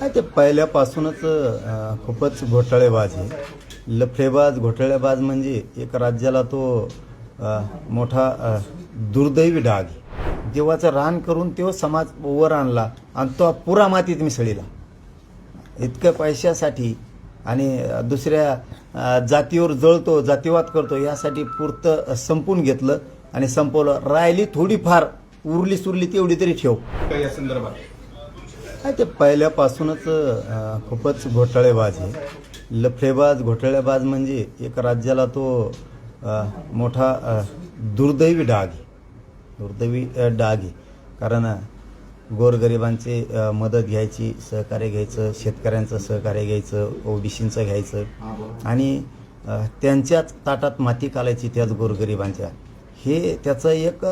नाही ते पहिल्यापासूनच अं, खूपच घोटाळेबाज आहे. लफडेबाज घोटाळेबाज म्हणजे एक राज्याला तो अं, मोठा अं, दुर्दैवी डाग आहे. देवाचं रान करून तो समाज वर आणला आणि तो पुरा मातीत मिसळीला. इतक्या पैशासाठी आणि दुसऱ्या अं, जातीवर जळतो जातीवाद करतो यासाठी पुरतं संपून घेतलं आणि संपवलं. राहिली थोडीफार उरली सुरली तेवढी तरी ठेव. या संदर्भात? नाही ते पहिल्यापासूनच अं, खूपच घोटाळेबाज आहे. लफडेबाज घोटाळेबाज म्हणजे एक राज्याला तो अं, मोठा अं, दुर्दैवी डाग आहे. दुर्दैवी अं, डाग आहे. कारण अं, अं, मदत घ्यायची सहकार्य घ्यायचं शेतकऱ्यांचं सहकार्य घ्यायचं ओबीसींचं घ्यायचं. आणि त्यांच्याच ताटात माती कालायची त्याच गोरगरिबांच्या. हे त्याचं एक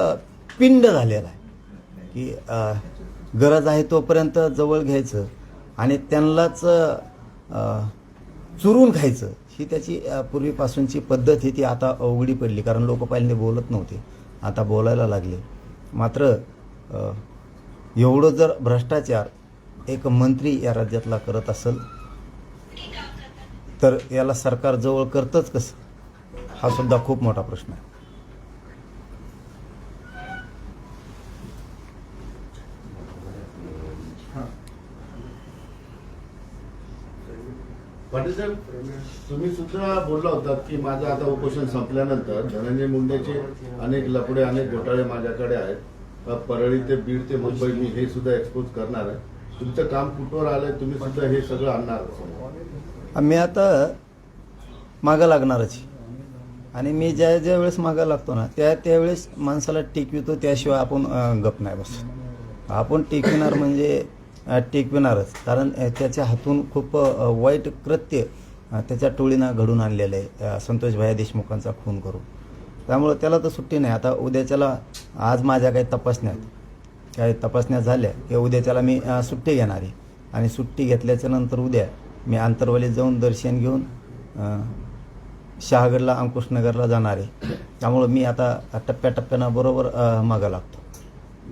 पिंड झालेलं आहे. की अ, गरज आहे तोपर्यंत जवळ घ्यायचं आणि त्यांनाच चुरून खायचं. ही त्याची पूर्वीपासूनची पद्धत ही ती आता अवघडी पडली. कारण लोक पहिले बोलत नव्हते. आता बोलायला लागले. मात्र एवढं जर भ्रष्टाचार एक मंत्री या राज्यातला करत असेल तर याला सरकार जवळ करतंच कसं? हा सुद्धा खूप मोठा प्रश्न आहे. पाटील साहेब तुम्ही सुद्धा बोलला होता की माझं आता उपोषण संपल्यानंतर धनंजय मुंडेचे अनेक लपडे अनेक घोटाळे माझ्याकडे आहेत. परळी ते बीड ते मुंबई मी हे सुद्धा एक्सपोज करणार आहे. तुमचं काम कुठवर आलंय? तुम्ही सुद्धा हे सगळं आणणार मी आता मागं लागणारच आणि मी ज्या ज्या वेळेस मागं लागतो ना त्या त्यावेळेस माणसाला टिकवितो त्याशिवाय आपण गप नाही बस आपण टिकविणार म्हणजे टिकविणारच. कारण त्याच्या हातून खूप वाईट कृत्य त्याच्या टोळीनं घडून आणलेलं आहे संतोष भाया देशमुखांचा खून करून. त्यामुळं त्याला तर सुट्टी नाही. आता उद्याच्याला आज माझ्या काही तपासण्या आहेत. काही तपासण्या झाल्या की उद्याच्याला मी सुट्टी घेणार आहे. आणि सुट्टी घेतल्याच्या नंतर उद्या मी आंतरवलीत जाऊन दर्शन घेऊन शहागडला अंकुशनगरला जाणार आहे. त्यामुळं मी आता टप्प्याटप्प्यानं बरोबर मागं लागतो.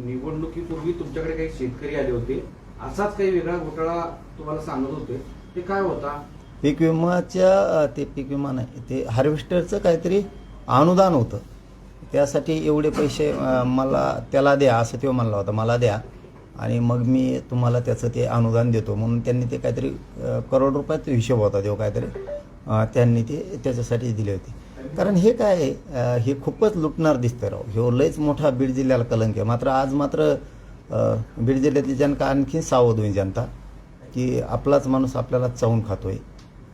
निवडणुकीपूर्वी तुमच्याकडे काही शेतकरी आले होते? असाच काही वेगळा घोटाळा तुम्हाला सांगत होते. ते काय होता? पीक विमाच्या ते पीक विमा नाही ते हार्वेस्टरचं काहीतरी अनुदान होतं. त्यासाठी एवढे पैसे मला त्याला द्या असं तो म्हणला होता मला द्या. आणि मग मी तुम्हाला त्याचं ते अनुदान देतो. म्हणून त्यांनी ते काहीतरी करोड रुपयाचा हिशोब होता तो काहीतरी त्यांनी ते त्याच्यासाठी दिले होते. कारण हे काय हे खूपच लुटणार दिसतं राव. हे लयच मोठा बीड जिल्ह्याला कलंक आहे. मात्र आज मात्र बीड जिल्ह्यातली जनता आणखी सावध होईल जनता की आपलाच माणूस आपल्याला चावून खातोय.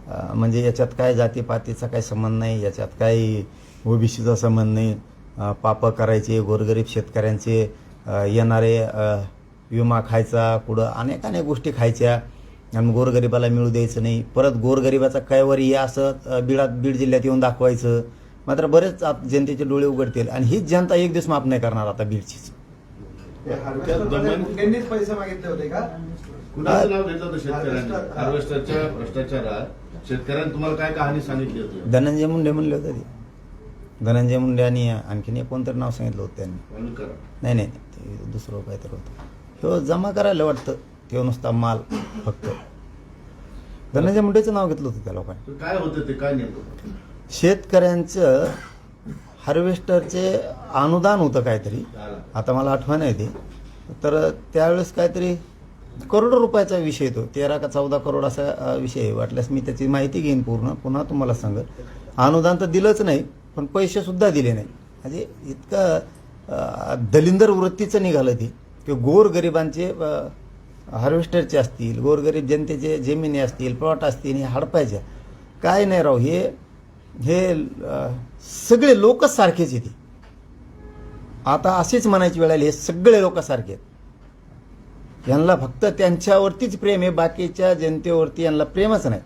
आहे म्हणजे याच्यात काय जातीपातीचा काही संबंध नाही याच्यात काही ओबीसीचा संबंध नाही. पाप पापं करायचे गोरगरीब शेतकऱ्यांचे येणारे विमा खायचा पुढं अनेक अनेक गोष्टी खायच्या आणि गोरगरिबाला मिळू द्यायचं नाही. परत गोरगरिबाचा कैवर हे असं बीडात बीड जिल्ह्यात येऊन दाखवायचं. मात्र बरेच जनतेचे डोळे उघडतील. आणि हीच जनता एक दिवस माफ नाही करणार आता बीडचीच. त्या त्यांनीच पैसे मागितले होते का? कुणाचं नाव घेतलं होतं शेतकऱ्यांनी? हार्वेस्टर. हार्वेस्टरच्या भ्रष्टाचारात शेतकऱ्यांनी तुम्हाला काय कहाणी सांगितली होती? धनंजय मुंडे म्हणले होते ते. धनंजय मुंडे आणि आणखीन एक कोणतरी नाव सांगितलं होतं त्यांनी. नाही नाही ते दुसरं काहीतरी होतं. ह्यो जमा करायला वाटतं तो नुसता माल फक्त. धनंजय मुंडेचं नाव घेतलं होतं त्या लोकांनी. तर काय होतं ते? काय नेमकं? शेतकऱ्यांचं हार्वेस्टरचे अनुदान होतं काहीतरी. आता मला आठवण नाही ते. तर त्यावेळेस काहीतरी करोडो रुपयाचा विषय येतो तेरा का चौदा करोड असा विषय आहे. वाटल्यास मी त्याची माहिती घेईन पूर्ण. पुन्हा तुम्हाला सांगत अनुदान तर दिलंच नाही पण पैसे सुद्धा दिले नाही. म्हणजे इतकं दलिंदर वृत्तीचं निघालं ते. की गोरगरिबांचे हार्वेस्टरचे असतील गोरगरीब जनतेचे जमिनी असतील प्लॉट असतील हे हडपायच्या. काय नाही राव हे हे सगळे लोकच सारखेच येते आता असेच म्हणायची वेळ आली हे सगळे लोक सारखे आहेत. यांना फक्त त्यांच्यावरतीच प्रेम आहे बाकीच्या जनतेवरती यांना प्रेमच नाही.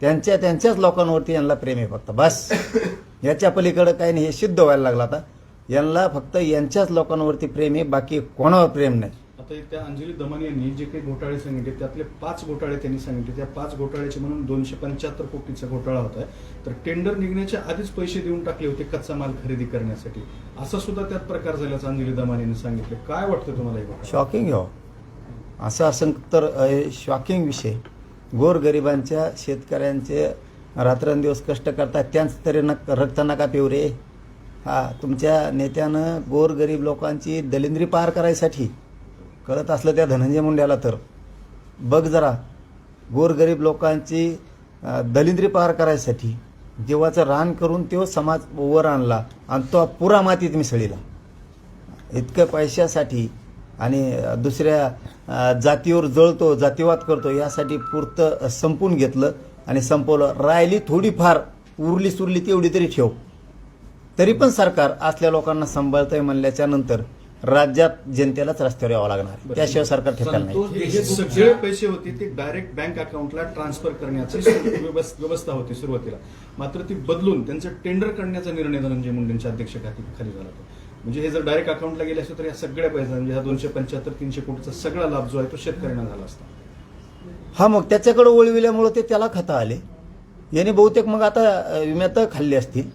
त्यांच्या त्यांच्याच लोकांवरती यांना प्रेम आहे फक्त बस. याच्या पलीकडं काही नाही हे सिद्ध व्हायला लागलं आता. यांना फक्त यांच्याच लोकांवरती प्रेम आहे बाकी कोणावर प्रेम नाही. आता त्या अंजली दमानी यांनी जे काही घोटाळे सांगितले त्यातले पाच घोटाळे त्यांनी सांगितले. त्या पाच घोटाळ्याचे म्हणून दोनशे पंच्याहत्तर कोटीचा घोटाळा होता. तर टेंडर निघण्याच्या आधीच पैसे देऊन टाकले होते कच्चा माल खरेदी करण्यासाठी. असं सुद्धा त्यात प्रकार झाल्याचं अंजली दमानीने सांगितलं. काय वाटतं तुम्हाला शॉकिंग हो. असं असं तर शॉकिंग विषय. गोरगरिबांच्या शेतकऱ्यांचे रात्रंदिवस कष्ट करतात. त्यांच तरी नक रक्त नका पिऊ रे. हा तुमच्या नेत्यानं गोरगरीब लोकांची दलिंद्री पार करायसाठी कळत असलं त्या धनंजय मुंड्याला तर. बघ जरा गोरगरीब लोकांची दलिंद्री पार करायसाठी देवाचं रान करून तो समाज वर आणला आणि तो पुरा मातीत मिसळीला. इतकं पैशासाठी आणि दुसऱ्या जातीवर जळतो जातीवाद करतो यासाठी पुरतं संपून घेतलं आणि संपवलं. राहिली थोडीफार उरली सुरली तेवढी तरी ठेव. तरी पण सरकार असल्या लोकांना सांभाळतंय म्हणल्याच्या नंतर राज्यात जनतेलाच रस्त्यावर यावं लागणार. त्याशिवाय सरकार ठेकायला नाही. सगळे पैसे होते ते डायरेक्ट बँक अकाउंटला ट्रान्सफर करण्याची व्यवस्था होती सुरुवातीला. मात्र ती बदलून त्यांचं टेंडर करण्याचा निर्णय धनंजय मुंडेंच्या अध्यक्षतेखाली खाली झाला होता म्हणजे हे जर डायरेक्ट अकाउंटला गेले असते तर या सगळ्या पैसा म्हणजे हा दोनशे पंच्याहत्तर तीनशे कोटीचा सगळा लाभ जो आहे तो शेतकऱ्यांना झाला असता. हा मग त्याच्याकडे वळविल्यामुळं ते त्याला खाता आले. याने बहुतेक मग आता विम्यात खाल्ली असतील.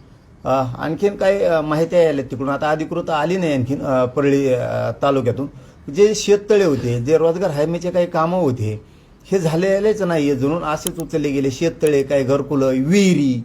आणखीन काही माहिती आल्या तिकडून. आता अधिकृत आली नाही आणखीन परळी तालुक्यातून. जे शेततळे होते जे रोजगार हमीचे काही कामं होते हे झालेलेच नाही जुनून असेच उचलले गेले. शेततळे काही घरकुलं विहिरी